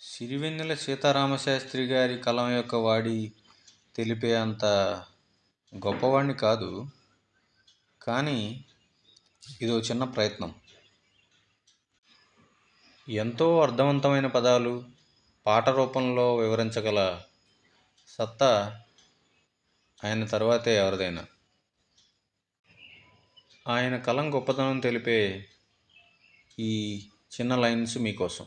సిరివెన్నెల సీతారామశాస్త్రి గారి కలం యొక్క వాడి తెలిపే అంత గొప్పవాడిని కాదు. కానీ ఇదో చిన్న ప్రయత్నం. ఎంతో అర్థవంతమైన పదాలు పాట రూపంలో వివరించగల సత్తా ఆయన తర్వాతే ఎవరిదైనా. ఆయన కలం గొప్పతనం తెలిపే ఈ చిన్న లైన్స్ మీకోసం.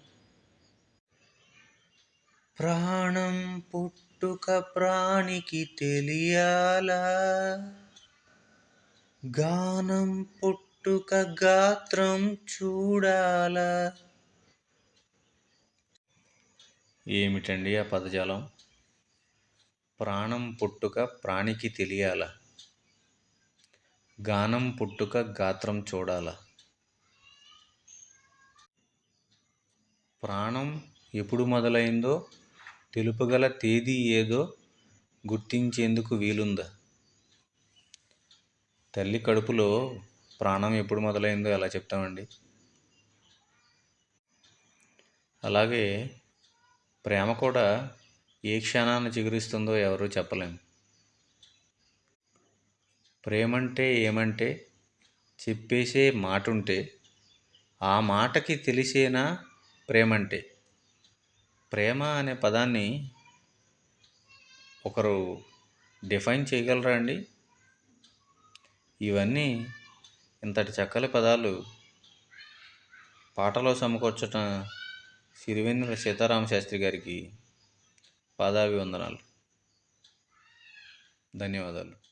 ప్రాణం పుట్టుక ప్రాణికి తెలియాలా? గానం పుట్టుక గాత్రం చూడాలా? ఏమిటండి ఆ పదజాలం? ప్రాణం పుట్టుక ప్రాణికి తెలియాల? గానం పుట్టుక గాత్రం చూడాల? ప్రాణం ఎప్పుడు మొదలైందో తెలుపగల తేదీ ఏదో గుర్తించేందుకు వీలుందా. తల్లి కడుపులో ప్రాణం ఎప్పుడు మొదలైందో ఎలా చెప్తామండి? అలాగే ప్రేమ కూడా ఏ క్షణాన్ని చిగురిస్తుందో ఎవరూ చెప్పలేము ప్రేమంటే ఏమంటే చెప్పేసే మాట ఉంటే ఆ మాటకి తెలిసేనా ప్రేమంటే? ప్రేమ అనే పదాన్ని ఒకరు డిఫైన్ చేయగలరా అండి? ఇవన్నీ ఇంతటి చక్కని పదాలు పాటలో సమకూర్చట సిరివెన్నెల సీతారామ శాస్త్రి గారికి పాదాభివందనాలు. ధన్యవాదాలు.